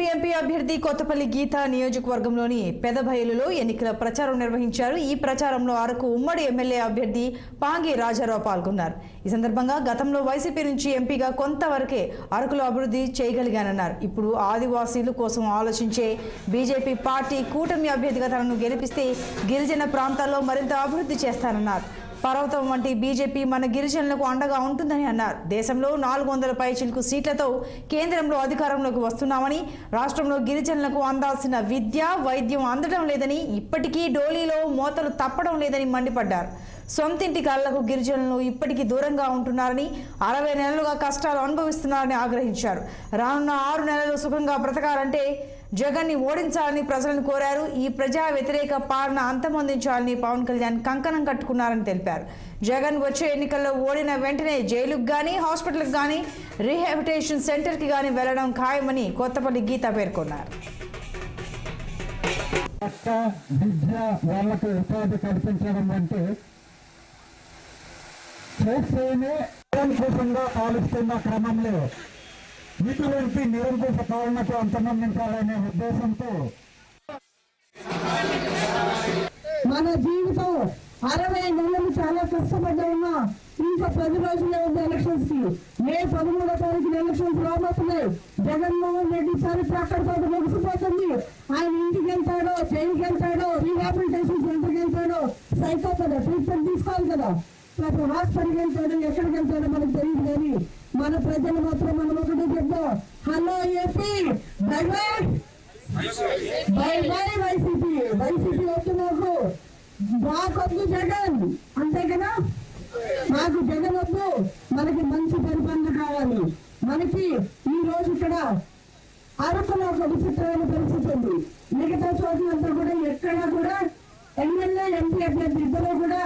Parliament MP అభ్యర్థి కొత్తపల్లి గీత నియోజకవర్గంలోని పెదబయలులో ఎన్నికల ప్రచారం నిర్వహించారు. ఈ ప్రచారంలో అరకు ఉమ్మడి ఎమ్మెల్యే అభ్యర్థి పాంగి రాజారావు పాల్గొన్నారు. ఈ సందర్భంగా గతంలో వైసీపీ నుంచి ఎంపీగా కొంతవరకే అరకులో అభివృద్ధి చేయగలిగానన్నారు. ఇప్పుడు ఆదివాసీల కోసం ఆలోచించే బీజేపీ పార్టీ కూటమి అభ్యర్థిగా తనను గెలిపిస్తే గిరిజన ప్రాంతాల్లో మరింత అభివృద్ధి చేస్తానన్నారు. పర్వతం వంటి బీజేపీ మన గిరిజనులకు అండగా ఉంటుందని అన్నారు. దేశంలో నాలుగు వందల పైచిలకు సీట్లతో కేంద్రంలో అధికారంలోకి వస్తున్నామని రాష్ట్రంలో గిరిజనులకు అందాల్సిన విద్య వైద్యం అందడం లేదని ఇప్పటికీ డోలీలో మోతలు తప్పడం లేదని మండిపడ్డారు. సొంతింటి కళ్ళకు గిరిజనులు ఇప్పటికీ దూరంగా ఉంటున్నారని అరవై నెలలుగా కష్టాలు అనుభవిస్తున్నారని ఆగ్రహించారు. రానున్న ఆరు నెలలు సుఖంగా బ్రతకాలంటే జగన్ని ఓడించాలని ప్రజలను కోరారు. ఈ ప్రజా వ్యతిరేక పాలన అంతమొందించాలని పవన్ కళ్యాణ్ కంకణం కట్టుకున్నారని తెలిపారు. జగన్ వచ్చే ఎన్నికల్లో ఓడిన వెంటనే జైలుకు కానీ హాస్పిటల్కి కానీ రీహాబిటేషన్ సెంటర్కి కానీ వెళ్ళడం ఖాయమని కొత్తపల్లి గీత పేర్కొన్నారు. విద్య వాళ్ళకు ఉపాధి కల్పించడం అంటే చేస్తేనే నిరంకుశంగా పాలిస్తున్న క్రమంలో ఇటువంటి నిరంకుశ పాలనకు అంతమందించాలనే ఉద్దేశంతో మన జీవితం అరవై నెలలు చాలా కష్టపడ్డా ఉన్నా ఇంకా పది రోజులే ఉంది ఎలక్షన్స్కి మే పదమూడో తారీఖున ఎలక్షన్స్ రాబోతున్నాయి. జగన్మోహన్ రెడ్డి చరిత్ర అక్కడితో ముగిసిపోతుంది. ఆయన ఇంటికి వెళ్తాడో జైలుకి వెళ్తాడో రీహాబిలిటేషన్ సెంటర్కి వెళ్తాడో సైకో కదా ట్రీట్మెంట్ తీసుకోవాలి కదా. లేకపోతే హాస్పిటల్కి వెళ్తాడు ఎక్కడికి వెళ్తాడో మనకు తెలియదు కానీ మన ప్రజలు మాత్రం మనం ఒకటి చెప్తాం. Hello AP bye bye. Bye bye YCP. YCP వద్దు మాకు. మాకొద్దు జగన్. అంతే కదా? మాకు జగన్ వద్దు. మనకి మంచి పరిపాలన కావాలి. మనకి ఈ రోజు ఇక్కడ అరకులో ఒక విచిత్రమైన పరిస్థితి ఉంది. మిగతా చోట్లంతా కూడా ఎక్కడా కూడా ఎమ్మెల్యే ఎంపీ అభ్యర్థి ఇద్దరు కూడా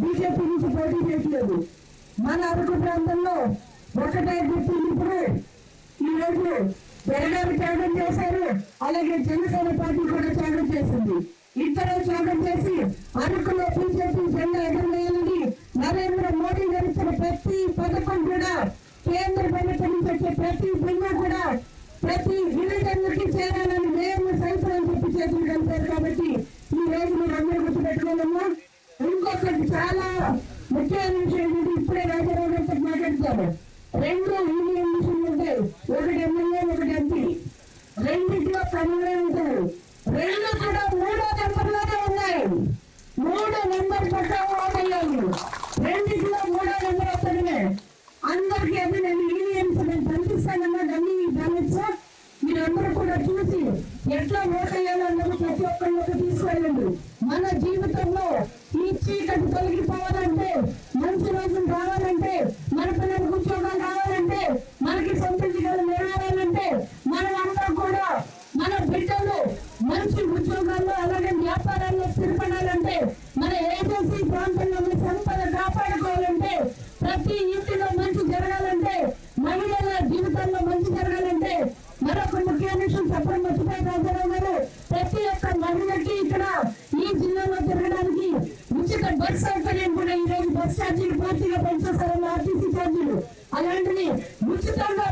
బీజేపీ నుంచి పోటీ చేసేది. మన అరకు ప్రాంతంలో ఒకటే గుర్తు ఇప్పుడు. ఈరోజు రోజు త్యాగం చేశారు. అలాగే జనసేన పార్టీ కూడా త్యాగం చేసింది. ఇద్దరు త్యాగం చేసి అరకులో బీజేపీ జెండా ఎగరవేయాలని నరేంద్ర మోడీ గారు ఇచ్చిన ప్రతి పథకం కూడా కేంద్ర ప్రభుత్వం నుంచి వచ్చే ప్రతి బిల్లు కూడా ప్రతి గిరిజనులకి చేరాలని మేము సైతం అని చెప్పి చేతులు కలిపారు కాబట్టి ఈ రోజు మీరు అందరూ చాలా ముఖ్యమైన విషయం ఏంటంటే ఇప్పుడే రాజారావు గారితో మాట్లాడుతారు రెండు యూనియన్ మిషన్లు ఉంటాయి ఒకటి ఎమ్మెల్యే ఒకటి ఎంపీ. రెండింటిలో పనులే ఉంటారు రెండు కూడా మూడో నెంబర్లోనే ఉన్నాయి. మూడో నెంబర్ పట్టాము రెండింటిలో మూడో నెంబర్ అతడినే అందరికీ అది నేను యూనియన్స్ నేను పంపిస్తానన్నా దాన్ని బ్యాలెన్స్ మీరందరూ కూడా చూసి ఎట్లా ఓటయ్యాలో అందరూ ప్రతి ఒక్కరికి తీసుకెళ్ళండి. మన జీవితంలో ఈ చీకటి తొలగిపోవాలంటే మంచి రోజులు రావాలంటే మన పిల్లలకు ఉద్యోగాలు రావాలంటే మనకి సొంత జిల్లాలు నెరవేరాలంటే మనం అందరం కూడా మన బిడ్డలు మంచి ఉద్యోగాల్లో అలాగే వ్యాపారాల్లో స్థిరపడాలంటే మన ఏజెన్సీ ప్రాంతంలో సంపద కాపాడుకోవాలంటే ప్రతి ఇంటిలో మంచి జరగాలంటే మహిళల జీవితాల్లో మంచి జరగాలంటే మరొక ముఖ్య విషయం చెప్పడం మర్చిపోయి రాజారావు గారు ప్రతి ఒక్క మహిళకి ఇక్కడ ఈ జిల్లాలో తిరగడానికి ఉచిత బస్ సౌకర్యం కూడా ఈ రోజు బస్ ఛార్జీలు పూర్తిగా పెంచేస్తున్నారు అలాంటివి ఉచితంగా